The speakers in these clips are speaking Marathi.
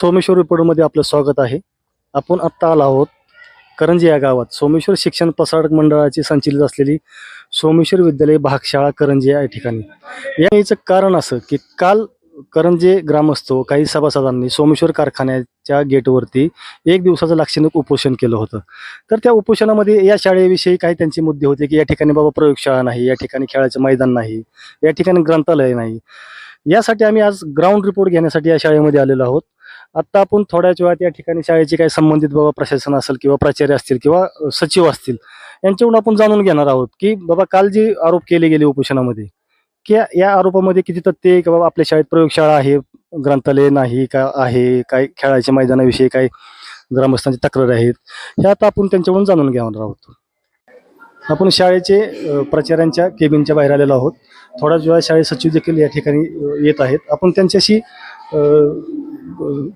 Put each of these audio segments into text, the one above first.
सोमेश्वर रिपोर्टमध्ये आपलं स्वागत आहे. आपण आत्ता आलो आहोत करंजी या गावात. सोमेश्वर शिक्षण प्रसारक मंडळाची संचलित असलेली सोमेश्वर विद्यालय भागशाळा करंजी या ठिकाणी. या याचं कारण असं की काल करंजे ग्रामस्थ काही सभासदांनी सोमेश्वर कारखान्याच्या गेटवरती एक दिवसाचं लाक्षणिक उपोषण केलं होतं. तर त्या उपोषणामध्ये या शाळेविषयी काही त्यांचे मुद्दे होते की या ठिकाणी बाबा प्रयोगशाळा नाही या ठिकाणी खेळाचं मैदान नाही या ठिकाणी ग्रंथालय नाही. यासाठी आम्ही आज ग्राउंड रिपोर्ट घेण्यासाठी या शाळेमध्ये आलेलो आहोत. आत्ता आपण थोड्याच वेळात या ठिकाणी शाळेचे काही संबंधित बाबा प्रशासन असेल किंवा प्राचार्य असतील किंवा सचिव असतील यांच्याकडून आपण जाणून घेणार आहोत की बाबा काल जे आरोप केले गेले उपोषणामध्ये की या- आरोपामध्ये किती तथ्य आहे की बाबा आपल्या शाळेत प्रयोगशाळा आहे ग्रंथालय नाही का आहे काय खेळाच्या मैदानाविषयी काय ग्रामस्थांची तक्रार आहेत हे आता आपण त्यांच्याकडून जाणून घेणार आहोत. आपण शाळेचे प्रचारांच्या प्राचार्यांच्या केबिनच्या बाहेर आलेलो आहोत. थोड्याच वेळा शाळेत सचिव देखील या ठिकाणी येत आहेत. आपण त्यांच्याशी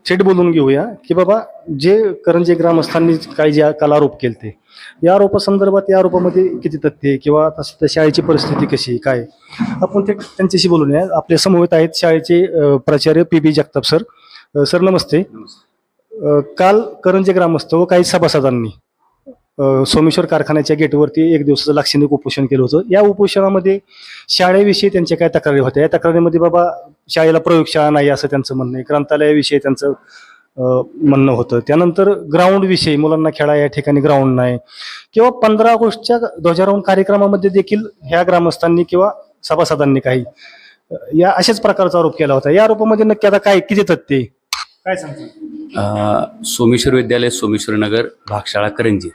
थेट बोलून घेऊया की बाबा जे करंजे ग्रामस्थांनी काही जे कलारोप आरोप केले ते या आरोपासंदर्भात या आरोपामध्ये किती तथ्य किंवा तसं त्या शाळेची परिस्थिती कशी काय आपण थेट त्यांच्याशी बोलूया आपल्या समवेत आहेत शाळेचे प्राचार्य P B Jagtap sir. Sir नमस्ते. काल करंजे ग्रामस्थ व काही सभासदांनी सोमेश्वर कारखान्याच्या गेटवरती एक दिवसाचं लाक्षणिक उपोषण केलं होतं. या उपोषणामध्ये शाळेविषयी त्यांच्या काय तक्रारी होत्या? या तक्रारीमध्ये बाबा शाळेला प्रयोगशाळा नाही असं त्यांचं म्हणणं आहे. ग्रंथालयाविषयी त्यांचं म्हणणं होतं. त्यानंतर ग्राउंड विषयी मुलांना खेळा या ठिकाणी ग्राउंड नाही. किंवा पंधरा ऑगस्टच्या ध्वजारोहण कार्यक्रमामध्ये देखील ह्या ग्रामस्थांनी किंवा सभासदांनी काही या अशाच प्रकारचा आरोप केला होता. या आरोपामध्ये नक्की आता काय किती तथ्य ते काय सांगतात सोमेश्वर विद्यालय सोमेश्वर नगर भागशाळा करंजी.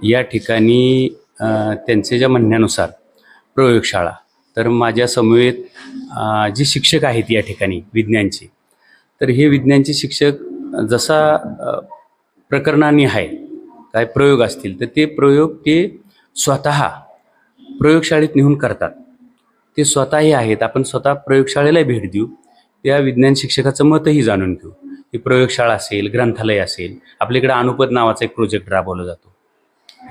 या ठिकाणी त्यांचे ज्या म्हणण्यानुसार प्रयोगशाळा तर माझ्या समवेत जे शिक्षक आहेत या ठिकाणी विज्ञानचे तर हे विज्ञानचे शिक्षक जसा प्रकरणाने आहे काय प्रयोग असतील तर ते प्रयोग ते स्वतः प्रयोगशाळेत नेऊन करतात. ते स्वतःही आहेत आपण स्वतः प्रयोगशाळेला भेट देऊ त्या विज्ञान शिक्षकाचं मतही जाणून घेऊ. ही प्रयोगशाळा असेल ग्रंथालय असेल आपल्याकडे अनुपद नावाचा एक प्रोजेक्ट राबवला जातो.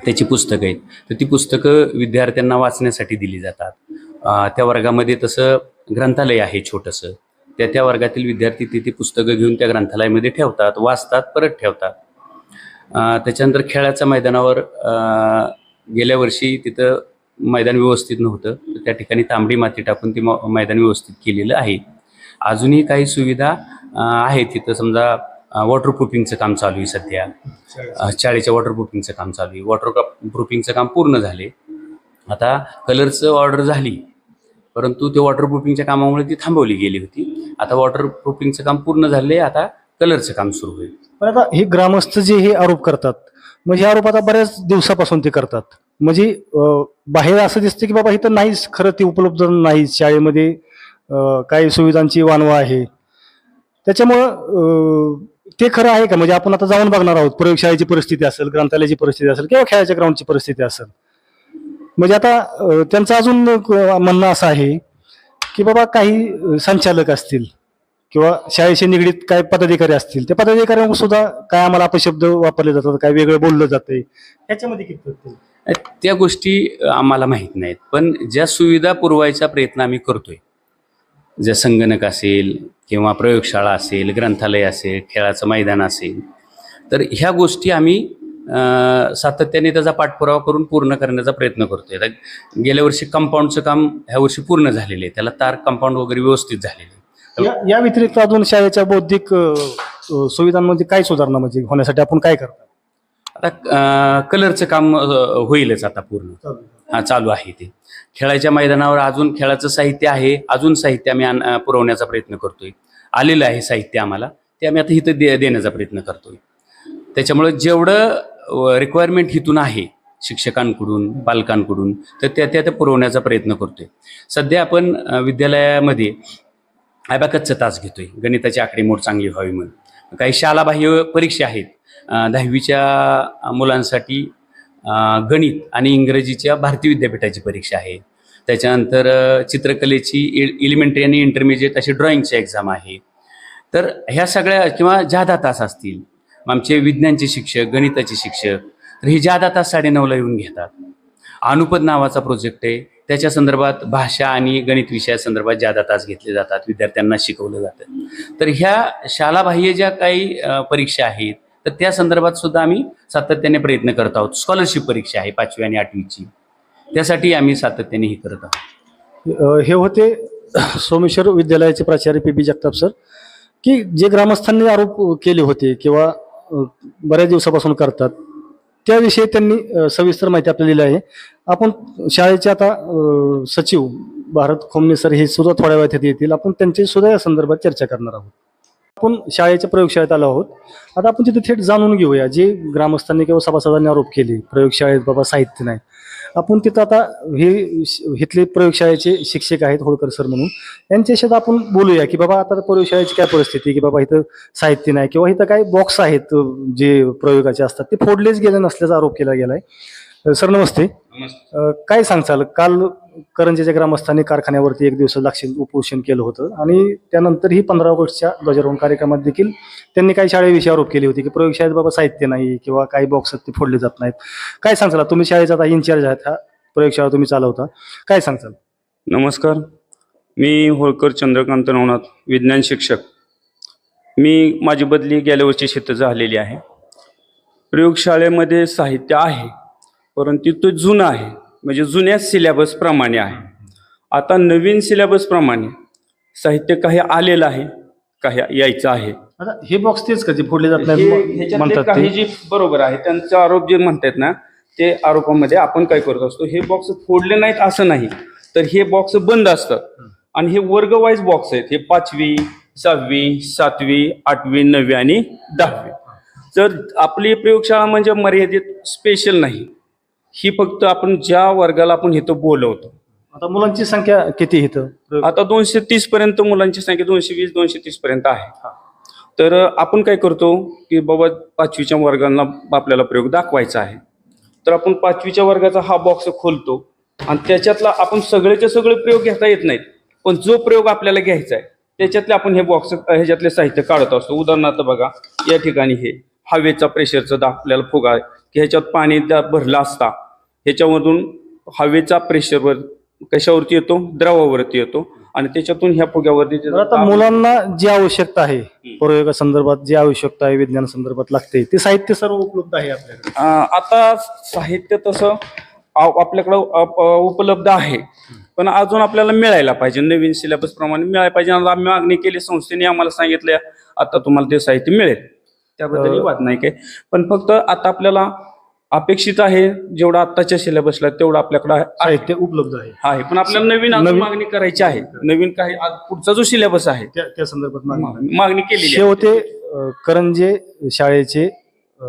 त्याची पुस्तकं आहेत तर ती पुस्तकं विद्यार्थ्यांना वाचण्यासाठी दिली जातात. त्या वर्गामध्ये तसं ग्रंथालय आहे छोटंसं. त्या त्या वर्गातील विद्यार्थी तिथे पुस्तकं घेऊन त्या ग्रंथालयामध्ये ठेवतात वाचतात परत ठेवतात. त्याच्यानंतर खेळाच्या मैदानावर गेल्या वर्षी तिथं मैदान व्यवस्थित नव्हतं. त्या ठिकाणी तांबडी माती टाकून ते म- मैदान व्यवस्थित केलेलं आहे. अजूनही काही सुविधा आहे आहेत तिथं. समजा वॉटरप्रूफिंगचं काम चालू आहे सध्या. शाळेच्या वॉटरप्रूफिंगचं काम चालू आहे. वॉटर प्रूफिंगचं काम पूर्ण झाले. आता कलरचं ऑर्डर झाली. परंतु ते वॉटरप्रूफिंगच्या कामामुळे ती थांबवली गेली होती. आता वॉटरप्रूफिंगचं काम पूर्ण झाले आता कलरचं काम सुरू होईल. पण आता हे ग्रामस्थ जे हे आरोप करतात म्हणजे आरोप आता बऱ्याच दिवसापासून ते करतात. म्हणजे बाहेर असं दिसतं की बाबा इथं नाहीच खरं ते उपलब्ध नाही शाळेमध्ये काही सुविधांची वानवा आहे. त्याच्यामुळं ते खरं आहे का? म्हणजे आपण आता जाऊन बघणार आहोत प्रयोगशाळेची परिस्थिती असेल ग्रंथालयाची परिस्थिती असेल किंवा खेळाच्या ग्राउंडची परिस्थिती असेल. म्हणजे आता त्यांचं अजून म्हणणं असं आहे की बाबा काही संचालक असतील किंवा शाळेशी निगडीत काय पदाधिकारी असतील त्या पदाधिकाऱ्यांना सुद्धा काय आम्हाला अपशब्द वापरले जातात काय वेगळं बोललं जातंय त्याच्यामध्ये किती त्या गोष्टी आम्हाला माहीत नाहीत. पण ज्या सुविधा पुरवायचा प्रयत्न आम्ही करतोय ज्या संगणक असेल किंवा प्रयोगशाळा असेल ग्रंथालय असेल खेळाचं मैदान असेल तर ह्या गोष्टी आम्ही सातत्याने त्याचा पाठपुरावा करून पूर्ण करण्याचा प्रयत्न करतोय. आता गेल्या वर्षी कंपाऊंडचं काम ह्या वर्षी पूर्ण झालेलं आहे. त्याला तार कंपाऊंड वगैरे व्यवस्थित झालेले आहे. या या व्यतिरिक्त अजून शाळेच्या बौद्धिक सुविधांमध्ये काय सुधारणा म्हणजे होण्यासाठी आपण काय करतो? आता कलरचं काम होईलच आता पूर्ण. हा चालू आहे ते. खेळाच्या मैदानावर अजून खेळाचं साहित्य आहे. अजून साहित्य आम्ही पुरवण्याचा प्रयत्न करतोय. आलेलं आहे साहित्य आम्हाला. ते आम्ही आता इथं दे देण्याचा प्रयत्न करतोय. त्याच्यामुळे जेवढं रिक्वायरमेंट हिथून आहे शिक्षकांकडून पालकांकडून. तर त्या त्या त्या पुरवण्याचा प्रयत्न करतोय. सध्या आपण विद्यालयामध्ये ॲबॅकसचा तास घेतोय. गणिताची आकडेमोड चांगली व्हावी म्हणून. काही शालाबाह्य परीक्षा आहेत. दहावीच्या मुलांसाठी गणित आणि इंग्रजीच्या भारतीय विद्यापीठाची परीक्षा आहे. त्याच्यानंतर चित्रकलेची एलिमेंटरी आणि इंटरमिजिएट अशी ड्रॉइंगची एक्झाम आहे. तर ह्या सगळ्या किंवा जादा तास असतील आमचे विज्ञानचे शिक्षक गणिताचे शिक्षक तर हे जादा तास साडेनऊला येऊन घेतात. अनुपद नावाचा प्रोजेक्ट आहे. त्याच्या संदर्भात भाषा आणि गणित विषयासंदर्भात ज्यादा तास घेतले जातात विद्यार्थ्यांना शिकवलं जातं. तर ह्या शालाबाह्य ज्या काही परीक्षा आहेत तर त्या संदर्भात सुद्धा आम्ही सातत्याने प्रयत्न करत आहोत. स्कॉलरशिप परीक्षा आहे पाचवी आणि आठवीची. त्यासाठी आम्ही सातत्याने हे करत आहोत. हे होते सोमेश्वर विद्यालयाचे प्राचार्य पी बी जगताप सर की जे ग्रामस्थांनी आरोप केले होते किंवा बऱ्याच दिवसापासून करतात. त्याविषयी त्यांनी सविस्तर माहिती आपल्याला दिली आहे. आपण शाळेचे आता सचिव भारत खोमने सर हे सुद्धा थोड्या वेळात इथे येतील. आपण त्यांची सुद्धा या संदर्भात चर्चा करणार आहोत. आपण शाळेच्या प्रयोगशाळेत आलो आहोत. आता आपण तिथे थेट जाणून घेऊया. जे ग्रामस्थांनी किंवा सभासदांनी आरोप केले प्रयोगशाळेत बाबा साहित्य नाही. आपण तिथं आता हे श- इथले प्रयोगशाळेचे शिक्षक आहेत होळकर सर म्हणून. यांच्याशी आपण बोलूया की बाबा आता प्रयोगशाळेची काय परिस्थिती की बाबा इथं साहित्य नाही किंवा इथं काही बॉक्स आहेत जे प्रयोगाचे असतात ते फोडलेच गेले नसल्याचा आरोप केला गेलाय. सर नमस्ते. अ, काय सांगचाल काल करंजीच्या ग्रामस्थांनी कारखान्यावरती एक दिवस लाक्षिक उपोषण केलं होतं आणि त्यानंतर ही पंधरा ऑगस्टच्या ध्वजारोहण कार्यक्रमात देखील त्यांनी काही शाळेविषयी आरोप केले होते की प्रयोगशाळेत बाबा साहित्य नाही किंवा काही बॉक्स ते फोडले जात नाहीत. काय सांगचाल तुम्ही शाळेचा आता इन्चार्ज आहात हा प्रयोगशाळा तुम्ही चालवता. काय सांगचाल नमस्कार. मी होळकर चंद्रकांत नवनाथ विज्ञान शिक्षक. मी माझी बदली गेल्या वर्षी शेत झालेली आहे. प्रयोगशाळेमध्ये साहित्य आहे. परंतु ते जुनं आहे. म्हणजे जुन्या सिलेबस प्रमाणे आहे. आता नवीन सिलेबस प्रमाणे साहित्य काही आलेलं आहे काही यायचं आहे. आता हे बॉक्स तेच का जे फोडले जात नाही म्हणतात काही जे बरोबर आहे त्यांचा आरोप जे म्हणतात ना ते आरोपामध्ये आपण काय करत असतो हे बॉक्स फोडले नाहीत असं नाही. तर हे बॉक्स बंद असतात आणि हे वर्ग वाईज बॉक्स आहेत. हे पाचवी सहावी सातवी आठवी नववी आणि दहावी. तर आपली प्रयोगशाळा म्हणजे मर्यादित स्पेशल नाही. ही फक्त आपण ज्या वर्गाला आपण इथं बोलवतो. आता मुलांची संख्या किती इथं? आता दोनशे तीस पर्यंत मुलांची संख्या दोनशे वीस दोनशे तीस पर्यंत आहे. तर आपण काय करतो की बाबा पाचवीच्या वर्गांना आपल्याला प्रयोग दाखवायचा आहे. तर आपण पाचवीच्या वर्गाचा हा बॉक्स खोलतो आणि त्याच्यातला आपण सगळेचे सगळे प्रयोग घेता येत नाहीत. पण जो प्रयोग आपल्याला घ्यायचा आहे त्याच्यातले आपण हे बॉक्स ह्याच्यातले साहित्य काढत असतो. उदाहरणार्थ बघा या ठिकाणी हे हवेचा प्रेशरचं दा आपल्याला फुगा आहे की ह्याच्यात पाणी भरलं असता ह्याच्यामधून हवेचा प्रेशरवर कशावरती येतो? द्रवावरती येतो. आणि त्याच्यातून ह्या फुग्यावरती तर आता मुलांना जी आवश्यकता आहे प्रयोगा संदर्भात जी आवश्यकता आहे विज्ञान संदर्भात लागते ते साहित्य सर्व उपलब्ध आहे आपल्याकडे? अं, आता साहित्य तसं आ- आपल्याकडं अप- उपलब्ध आहे. पण अजून आपल्याला मिळायला पाहिजे. नवीन सिलेबस प्रमाणे मिळायला पाहिजे. आणि आम्ही मागणी केली संस्थेने आम्हाला सांगितलं आता तुम्हाला ते साहित्य मिळेल. त्याबद्दल वाद नाही काय पण फक्त आता आपल्याला अपेक्षित आहे जेवढं आत्ताच्या सिलेबसला तेवढं आपल्याकडं आहे. साहित्य उपलब्ध आहे. आहे पण आपल्याला नवीन अजून नवीन- मागणी करायची आहे. नवीन काही आज पुढचा जो सिलेबस आहे त्या त्या संदर्भात मागणी आहे. मागणी केलेली हे आहे. होते अ, करंजे शाळेचे अ,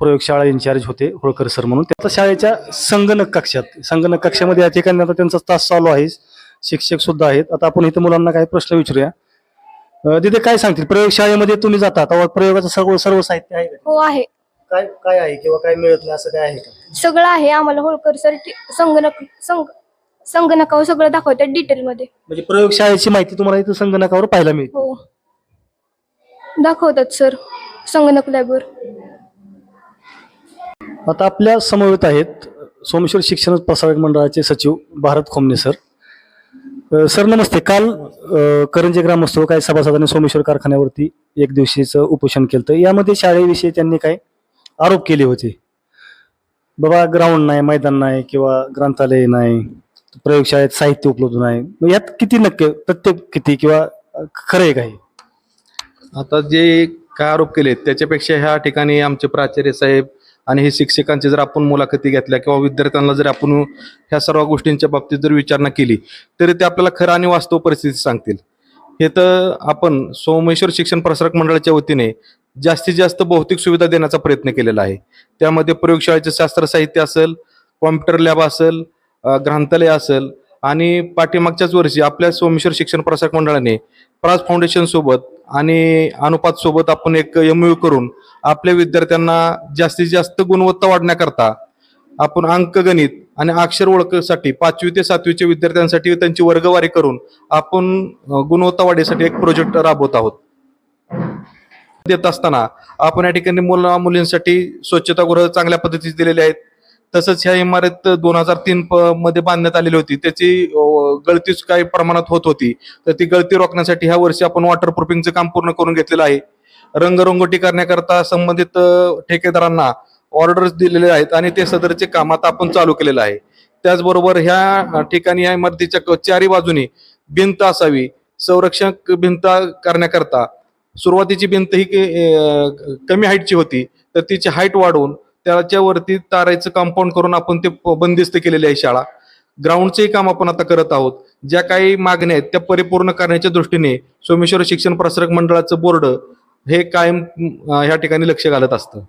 प्रयोगशाळा इन्चार्ज होते होळकर सर म्हणून. त्याचा शाळेच्या संगणक कक्षात संगणक कक्षामध्ये या ठिकाणी आता त्यांचा तास चालू आहे. शिक्षक सुद्धा आहेत. आता आपण इथे मुलांना काही प्रश्न विचारूया. अ, तिथे काय सांगतील? प्रयोगशाळेमध्ये तुम्ही जाता तेव्हा प्रयोगाचं सर्व सर्व साहित्य आहे का? हो आहे. काय काय आहे किंवा काय मिळत नाही असं काय आहे का? सगळं आहे आम्हाला होळकर सर टी- संगणक संग संगणकावर सगळं दाखवतात डिटेल मध्ये. म्हणजे प्रयोगशाळेची माहिती तुम्हाला इथं संगणकावर पाहायला मिळते. हो. दाखवतात सर संगणक लॅबवर आता आपल्या समवेत आहेत सोमेश्वर शिक्षण प्रसारक मंडळाचे सचिव भारत खोमने सर अ, सर नमस्ते. काल अ, करंजे ग्रामोत्सव काही सभासदांनी सोमेश्वर कारखान्यावरती एक दिवशीचं उपोषण केलं तर यामध्ये शाळेविषयी त्यांनी काय आरोप केले होते. बाबा ग्राउंड नाही मैदान नाही किंवा ग्रंथालय नाही प्रयोगशाळेत साहित्य उपलब्ध नाही. मग यात किती नक्की प्रत्येक किती किंवा खरं आहे काही? आता जे काय आरोप केले त्याच्यापेक्षा ह्या ठिकाणी आमचे प्राचार्य साहेब आणि हे शिक्षकांची जर आपण मुलाखती घेतल्या किंवा विद्यार्थ्यांना जर आपण ह्या सर्व गोष्टींच्या बाबतीत जर विचारणा केली तरी ते आपल्याला खरं आणि वास्तव परिस्थिती सांगतील. हे तर आपण सोमेश्वर शिक्षण प्रसारक मंडळाच्या वतीने जास्तीत जास्त भौतिक सुविधा देण्याचा प्रयत्न केलेला आहे. त्यामध्ये प्रयोगशाळेचे शास्त्र साहित्य असेल कॉम्प्युटर लॅब असेल ग्रंथालय असेल आणि पाठीमागच्याच वर्षी आपल्या सोमेश्वर शिक्षण प्रसारक मंडळाने प्राज फाउंडेशन सोबत आणि अनुपात सोबत आपण एक एमयू करून आपल्या विद्यार्थ्यांना जास्तीत जास्त गुणवत्ता वाढण्याकरता आपण अंकगणित आणि अक्षर ओळखसाठी पाचवी ते सातवीच्या विद्यार्थ्यांसाठी त्यांची वर्गवारी करून आपण गुणवत्ता वाढीसाठी एक प्रोजेक्ट राबवत आहोत. देत असताना आपण या ठिकाणी मुला मुलींसाठी स्वच्छतागृह चांगल्या पद्धतीचे दिलेले आहेत. तसंच ह्या इमारत दोन हजार तीन मध्ये बांधण्यात आलेली होती. त्याची गळतीच काही प्रमाणात होत होती. तर ती गळती रोखण्यासाठी ह्या वर्षी आपण वॉटर प्रुफिंगचं काम पूर्ण करून घेतलेलं आहे. रंगरंगोटी करण्याकरता संबंधित ठेकेदारांना ऑर्डर्स दिलेले आहेत आणि ते सदरचे काम आता आपण चालू केलेलं आहे. त्याचबरोबर ह्या ठिकाणी या इमारतीच्या चारी बाजूनी भिंत असावी. संरक्षक भिंत करण्याकरता सुरुवातीची भिंत ही के- कमी हाईटची होती तर तिची हाईट वाढवून त्याच्यावरती तारायचं कंपाऊंड करून आपण ते बंदिस्त केलेली आहे शाळा. ग्राउंडचेही काम आपण आता करत आहोत. ज्या काही मागण्या आहेत त्या परिपूर्ण करण्याच्या दृष्टीने सोमेश्वर शिक्षण प्रसारक मंडळाचं बोर्ड हे कायम ह्या ठिकाणी लक्ष घालत असतं.